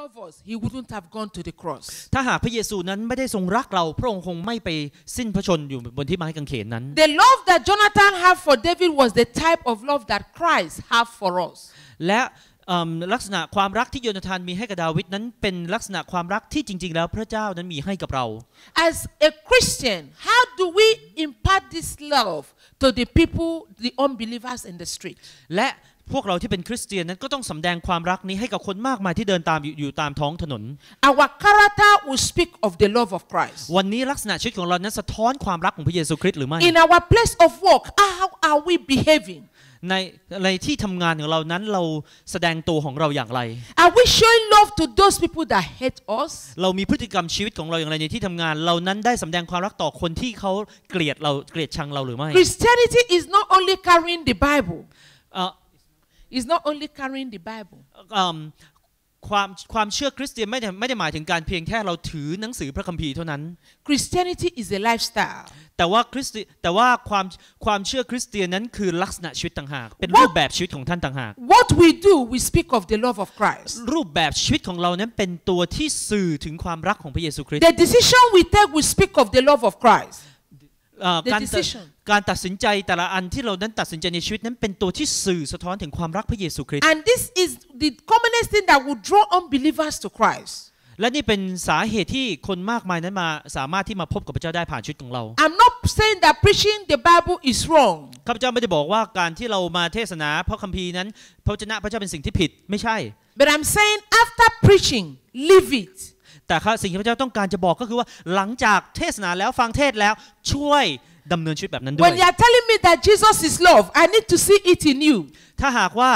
love us, he wouldn't have gone to the cross. ถ้าหากพระเยซูนั้นไม่ได้ทรงรักเราพระองค์คงไม่ไปสิ้นพระชนอยู่บนที่ไม้กางเขนนั้น The love that Jonathan had for David was the type of love that Christ had for us. และเอิ่มลักษณะความรักที่โยนาธานมีให้กับดาวิดนั้นเป็นลักษณะความรักที่จริง ๆ แล้วพระเจ้านั้นมีให้กับเรา As a Christian, how do we impart this love to the people, the unbelievers in the street? และ พวกเราที่เป็นคริสเตียนนั้นก็ต้องสำแดงความรักนี้ให้กับคนมากมายที่เดินตามอยู่อยู่ตามท้องถนน Our character will speak of the love of Christ. วันนี้ลักษณะชีวิตของเรานั้นสะท้อนความรักของพระเยซูคริสต์หรือไม่ In our place of work, how are we behaving? ในในที่ทำงานของเรานั้นเราแสดงตัวของเราอย่างไร Are we showing love to those people that hate us? เรามีพฤติกรรมชีวิตของเราอย่างไรในที่ทำงาน เรานั้นได้สำแดงความรักต่อคนที่เขาเกลียดเราเกลียดชังเราหรือไม่ Christianity is not only carrying the Bible, เอ่อ it's not only carrying the Bible. เอิ่มความความเชื่อคริสเตียนไม่ได้ไม่ได้หมายถึงการเพียงแค่เราถือหนังสือพระคัมภีร์เท่านั้น Christianity is a lifestyle. แต่ว่าคริสเตียแต่ว่าความความเชื่อคริสเตียนนั้นคือลักษณะชีวิตต่างหาก เป็น What? รูปแบบชีวิตของท่านต่างหาก What we do, we speak of the love of Christ. รูปแบบชีวิตของเรานั้นเป็นตัวที่สื่อถึงความรักของพระเยซูคริสต์ The decision we take, we speak of the love of Christ. เอ่อ The การตัด decision. การตัดสินใจแต่ละอันที่เรานั้นตัดสินใจในชีวิตนั้นเป็นตัวที่สื่อสะท้อนถึงความรักพระเยซูคริสต์ And this is the commonest thing that will draw unbelievers to Christ. และนี่เป็นสาเหตุที่คนมากมายนั้นมาสามารถที่มาพบกับพระเจ้าได้ผ่านชีวิตของเรา I'm not saying that preaching the Bible is wrong. ข้าพเจ้าไม่ได้บอกว่าการที่เรามาเทศนาพระคัมภีร์นั้นพระวจนะพระเจ้าเป็นสิ่งที่ผิดไม่ใช่ But I'm saying after preaching, live it. แต่ข้าสิ่งที่พระเจ้าต้องการจะบอกก็คือว่าหลังจากเทศนาแล้วฟังเทศแล้วช่วยดำเนินชีวิตแบบนั้นด้ว When ย you are telling me that Jesus is love, I need to see it in you. ถ้าหากว่า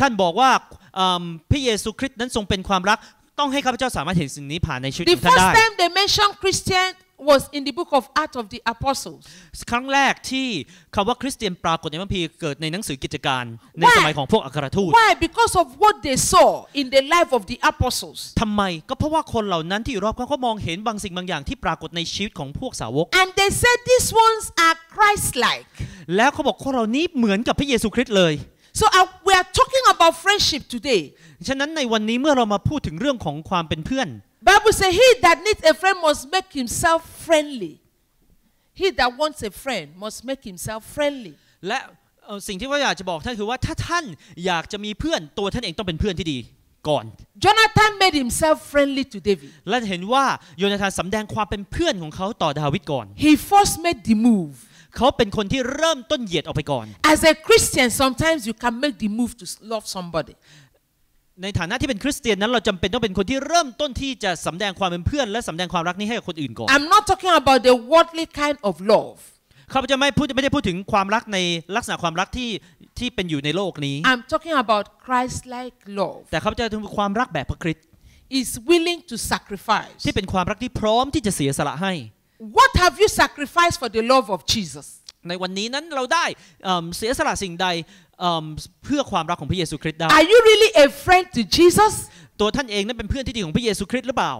ท่านบอกว่าอืมพระเยซูคริสต์นั้นทรงเป็นความรัก ต้องให้ข้าพเจ้าสามารถเห็นสิ่งนี้ผ่านในชีวิต The ของท่าน first ได้ time they mentioned Christian was in the book of Acts of the Apostles. ครั้งแรกที่คำว่าคริสเตียนปรากฏในพระคัมภีร์เกิดในหนังสือกิจการใน Why? สมัยของพวกอัครทูต Why? Because of what they saw in the life of the apostles. ทำไมก็เพราะว่าคนเหล่านั้นที่อยู่รอบข้างเขามองเห็นบางสิ่งบางอย่างที่ปรากฏในชีวิตของพวกสาวก And they said these ones are Christ-like. แล้วเขาบอกคนเหล่านี้เหมือนกับพระเยซูคริสต์เลย So uh, we are talking about friendship today. ฉะนั้นในวันนี้เมื่อเรามาพูดถึงเรื่องของความเป็นเพื่อน Bible says he that needs a friend must make himself friendly. He that wants a friend must make himself friendly. และเอ่อสิ่งที่ว่าอยากจะบอกท่านคือว่าถ้าท่านอยากจะมีเพื่อนตัวท่านเองต้องเป็นเพื่อนที่ดีก่อน Jonathan made himself friendly to David. และเห็นว่าโยนาธานสำแดงความเป็นเพื่อนของเขาต่อดาวิดก่อน He first made the move. เขาเป็นคนที่เริ่มต้นเหยียดออกไปก่อน As a Christian, sometimes you can make the move to love somebody. ในฐานะที่เป็นคริสเตียนนั้นเราจำเป็นต้องเป็นคนที่เริ่มต้นที่จะสำแดงความเป็นเพื่อน และสำแดงความรักนี้ให้กับคนอื่นก่อน I'm not talking about the worldly kind of love. ข้าพเจ้าไม่พูดไม่ได้พูดถึงความรักในลักษณะความรักที่ที่เป็นอยู่ในโลกนี้ I'm talking about Christ-like love. แต่ข้าพเจ้าถึงความรักแบบพระคริสต์ Is willing to sacrifice. ที่เป็นความรักที่พร้อมที่จะเสียสละให้ What have you sacrificed for the love of Jesus? ในวันนี้นั้นเราได้เอิ่มเสียสละสิ่งใด เอิ่มเพื่อความรักของพระเยซูคริสต์ได้ Are you really a friend to Jesus? ตัวท่านเองนั้นเป็นเพื่อนที่ดีของพระเยซูคริสต์หรือเปล่า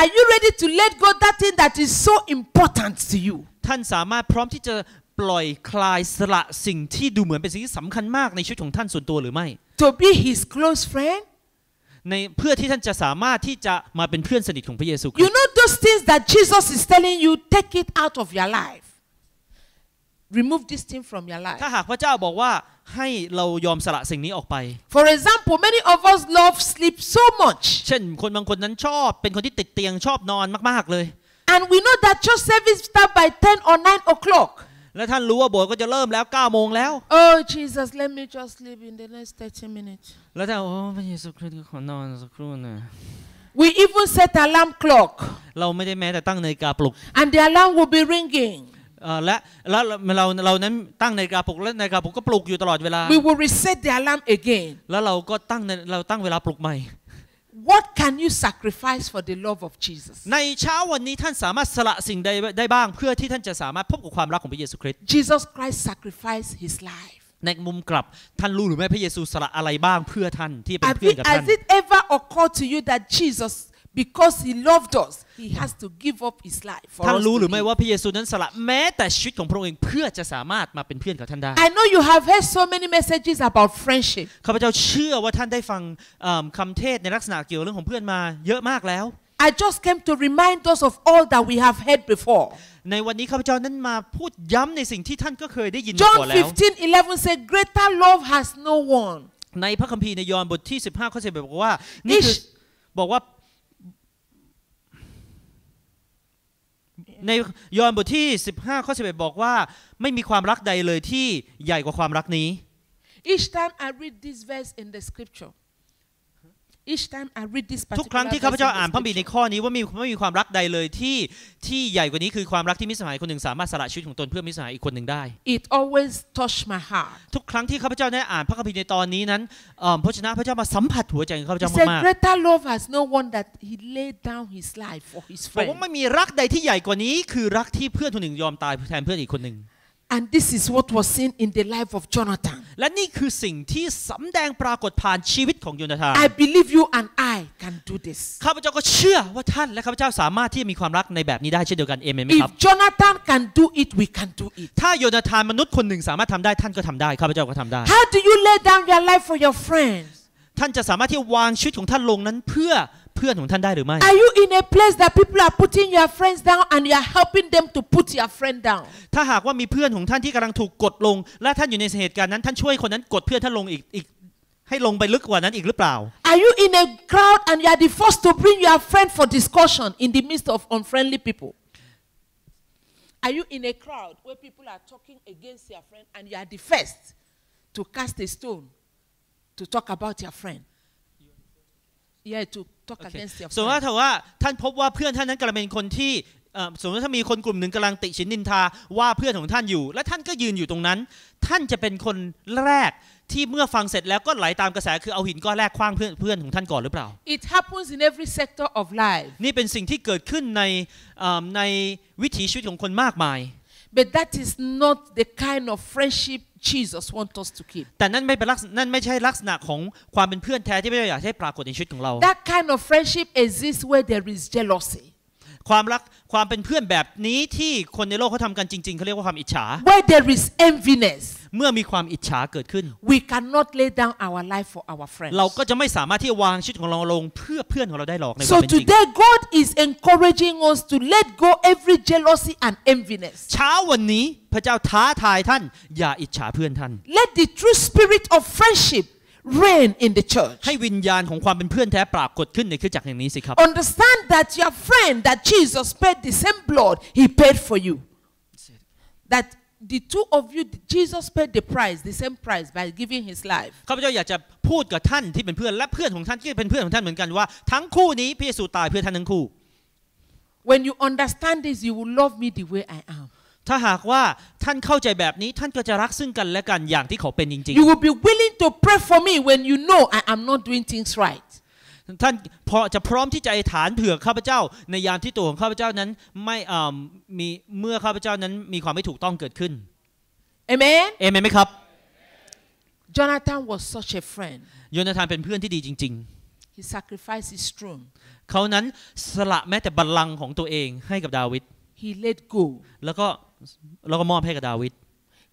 Are you ready to let go that thing that is so important to you? ท่านสามารถพร้อมที่จะปล่อยคลายสละสิ่งที่ดูเหมือนเป็นสิ่งที่สำคัญมากในชีวิตของท่านส่วนตัวหรือไม่ To be his close friend? ในเพื่อที่ท่านจะสามารถที่จะมาเป็นเพื่อนสนิทของพระเยซูคริ You สต์ know those things that Jesus is telling you, take it out of your life. Remove this thing from your life. ถ้าหากพระเจ้าบอกว่า ให้เรายอมสละสิ่งนี้ออกไป For example, many of us love sleep so much. เช่นคนบางคนนั้นชอบเป็นคนที่ติดเตียงชอบนอนมากๆเลย And we know that church service start by 10 or 9 o'clock. และท่านรู้ว่าโบสถ์ก็จะเริ่มแล้ว9โมงแล้ว Oh, Jesus, let me just sleep in the next 30 minutes. แล้วท่านโอ้พระเยซูคริสต์ก็ขอนอนสักครู่นะ We even set alarm clock. เราไม่ได้แม้แต่ตั้งนาฬิกาปลุก And the alarm will be ringing. เอ่อและแล้วเราเรานั้นตั้งนาฬิกาปลุกและนาฬิกาปลุกก็ปลุกอยู่ตลอดเวลา We will reset the alarm again. แล้วเราก็ตั้งนาเราตั้งเวลาปลุกใหม่ What can you sacrifice for the love of Jesus? ในเช้าวันนี้ท่านสามารถสละสิ่งใดได้บ้าง เพื่อที่ท่านจะสามารถพบกับความรักของพระเยซูคริสต์ Jesus Christ sacrificed his life. ในมุมกลับท่านรู้หรือไม่พระเยซูสละอะไรบ้างเพื่อท่านที่เป็น Have เพื่อน it, กับท่าน has it ever occurred to you that Jesus Because he loved us, he has to give up his life for ท่าน us รู้ to หรือไม่ live. ว่าพระเยซูนั้นสละแม้แต่ชีวิตของพระองค์เองเพื่อจะสามารถมาเป็นเพื่อนกับท่านได้ I know you have heard so many messages about friendship. ข้าพเจ้าเชื่อว่าท่านได้ฟังเอิ่มคำเทศในลักษณะเกี่ยวเรื่องของเพื่อนมาเยอะมากแล้ว I just came to remind us of all that we have heard before. ในวันนี้ข้าพเจ้านั้นมาพูดย้ำในสิ่งที่ท่านก็เคยได้ยินมาก่อน John แล้ว 15 11 said, Greater love has no one. ในพระคัมภีร์ในยอห์นบทที่ 15 ข้อ11บอกว่านี่คือ Ish บอกว่า ในยอห์นบทที่ 15 ข้อ 11 บอกว่า ไม่มีความรักใดเลยที่ใหญ่กว่าความรักนี้ Each time I read this verse in the scripture, each time I read this ทุก particular ครั้งที่ verse ข้าพเจ้า in the อ่านพระบิดใน scripture, ข้อนี้ว่ามีไม่มีความรักใดเลยที่ที่ใหญ่กว่านี้คือความรักที่มิตรสหายคนหนึ่งสามารถสละชีวิตของตนเพื่อมิตรสหายอีกคนหนึ่งได้ it always touched my heart. ทุกครั้งที่ข้าพเจ้าได้อ่านพระคัมภีร์ในตอนนี้นั้นเอิ่มพระชนะพระเจ้ามาสัมผัสหัวใจของข้าพ He เจ้า said, มาก Greater love has no one that he laid down his life for his ๆบอกว่า friend. ไม่มีรักใดที่ใหญ่กว่านี้ คือรักที่เพื่อนคนหนึ่งยอมตายแทนเพื่อนอีกคนหนึ่ง And this is what was seen in the life of Jonathan. และนี่คือสิ่งที่สำแดงปรากฏผ่านชีวิตของโยนาธาน I believe you and I can do this. ข้าพเจ้าก็เชื่อว่าท่านและข้าพเจ้าสามารถที่จะมีความรักในแบบนี้ได้เช่นเดียวกันเอเมนไหมครับ If Jonathan can do it, we can do it. ถ้าโยนาธานมนุษย์คนหนึ่งสามารถทำได้ท่านก็ทำได้ข้าพเจ้าก็ทำได้ How do you lay down your life for your friends? ท่านจะสามารถที่จะวางชีวิตของท่านลงนั้นเพื่อ เพื่อนของท่านได้หรือไม่ Are you in a place that people are putting your friends down and you are helping them to put your friend down? ถ้าหากว่ามีเพื่อนของท่านที่กำลังถูกกดลง และท่านอยู่ในเหตุการณ์นั้นท่านช่วยคนนั้นกดเพื่อนท่านลงอีกอีกให้ลงไปลึกกว่านั้นอีกหรือเปล่า Are you in a crowd and you are the first to bring your friend for discussion in the midst of unfriendly people? Are you in a crowd where people are talking against your friend and you are the first to cast a stone to talk about your friend? Yeah, to talk against your สมมติว่า friend. ถ้าว่าท่านพบว่าเพื่อนท่านนั้นกำลังเป็นคนที่เอ่อสมมติว่าถ้ามีคนกลุ่มหนึ่งกำลังติชินนินทาว่าเพื่อนของท่านอยู่ และท่านก็ยืนอยู่ตรงนั้น ท่านจะเป็นคนแรกที่เมื่อฟังเสร็จแล้วก็ไหลตามกระแสคือเอาหินก้อนแรกคว้างเพื่อนเพื่อนของท่านก่อนหรือเปล่า It happens in every sector of life. นี่เป็นสิ่งที่เกิดขึ้นในเอ่อในวิถีชีวิตของคนมากมาย But that is not the kind of friendship Jesus wants us to keep. แต่นั่นไม่เป็นลักษณะนั่นไม่ใช่ลักษณะของความเป็นเพื่อนแท้ที่ไม่อยากให้ปรากฏในชีวิตของเรา That kind of friendship exists where there is jealousy, ความรักความเป็นเพื่อนแบบนี้ที่คนในโลกเขาทำกันจริงๆเขาเรียกว่าความอิจฉา where there is enviness. เมื่อมีความอิจฉาเกิดขึ้น We cannot lay down our life for our friends. เราก็จะไม่สามารถที่จะวางชีวิตของเราลงเพื่อเพื่อนของเราได้หรอกในความ So เป็นจริง today, God is encouraging us to let go every jealousy and enviness. เช้าวันนี้พระเจ้าท้าทายท่านอย่าอิจฉาเพื่อนท่าน Let the true spirit of friendship reign in the church. ให้วิญญาณของความเป็นเพื่อนแท้ปรากฏขึ้นในคริสตจักรอย่างนี้สิครับ Understand that your friend, that Jesus paid the same blood he paid for you. That the two of you, Jesus paid the price, the same price by giving his life. ข้าพเจ้าอยากจะพูดกับท่านที่เป็นเพื่อนและเพื่อนของท่านที่เป็นเพื่อนของท่านเหมือนกันว่า ทั้งคู่นี้พระเยซูตายเพื่อท่านทั้งคู่ When you understand this, you will love me the way I am. ถ้าหากว่าท่านเข้าใจแบบนี้ท่านก็จะรักซึ่งกันและกันอย่างที่เขาเป็นจริง You will be willing to pray for me when you know I am not doing things right. ๆท่านพอจะพร้อมที่จะอธิษฐานเผื่อข้าพเจ้า ในยามที่ตัวของข้าพเจ้านั้นไม่อ่ามีเมื่อข้าพเจ้านั้นมีความไม่ถูกต้องเกิดขึ้น Amen? เอเมนไหมครับ Jonathan was such a friend. โยนาธานเป็นเพื่อนที่ดีจริง He sacrificed his throne. ๆเขานั้นสละแม้แต่บัลลังก์ของตัวเองให้กับดาวิด He let go. แล้วก็ แล้วก็มอบให้กับดาวิด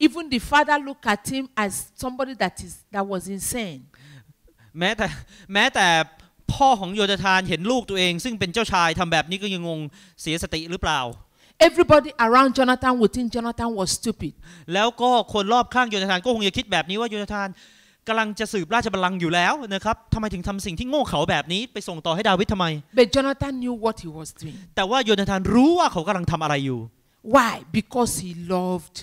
Even the father looked at him as somebody that is that was insane. แม้แต่แม้แต่พ่อของโยนาธานเห็นลูกตัวเอง ซึ่งเป็นเจ้าชายทำแบบนี้ก็ยังงงเสียสติหรือเปล่า Everybody around Jonathan would think Jonathan was stupid. แล้วก็คนรอบข้างโยนาธานก็คงจะคิดแบบนี้ว่าโยนาธานกำลังจะสืบราชบัลลังก์อยู่แล้วนะครับทำไมถึงทำสิ่งที่โง่เขลาแบบนี้ไปส่งต่อให้ดาวิดทำไม But Jonathan knew what he was doing. แต่ว่าโยนาธานรู้ว่าเขากำลังทำอะไรอยู่ Why? Because he loved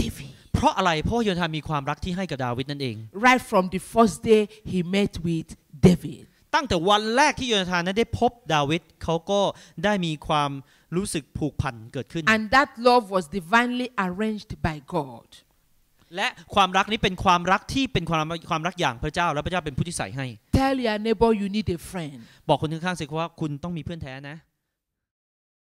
David. เพราะอะไรเพราะว่าโยนาธานมีความรักที่ให้กับดาวิดนั่นเอง Right from the first day he met with David. ตั้งแต่วันแรกที่โยนาธานนั้นได้พบดาวิดเขาก็ได้มีความรู้สึกผูกพันเกิดขึ้น And that love was divinely arranged by God. และความรักนี้เป็นความรักที่เป็นความความรักอย่างพระเจ้าและพระเจ้าเป็นผู้ที่ใส่ให้ Tell your neighbor you need a friend. บอกคนข้างๆสิว่าคุณต้องมีเพื่อนแท้นะ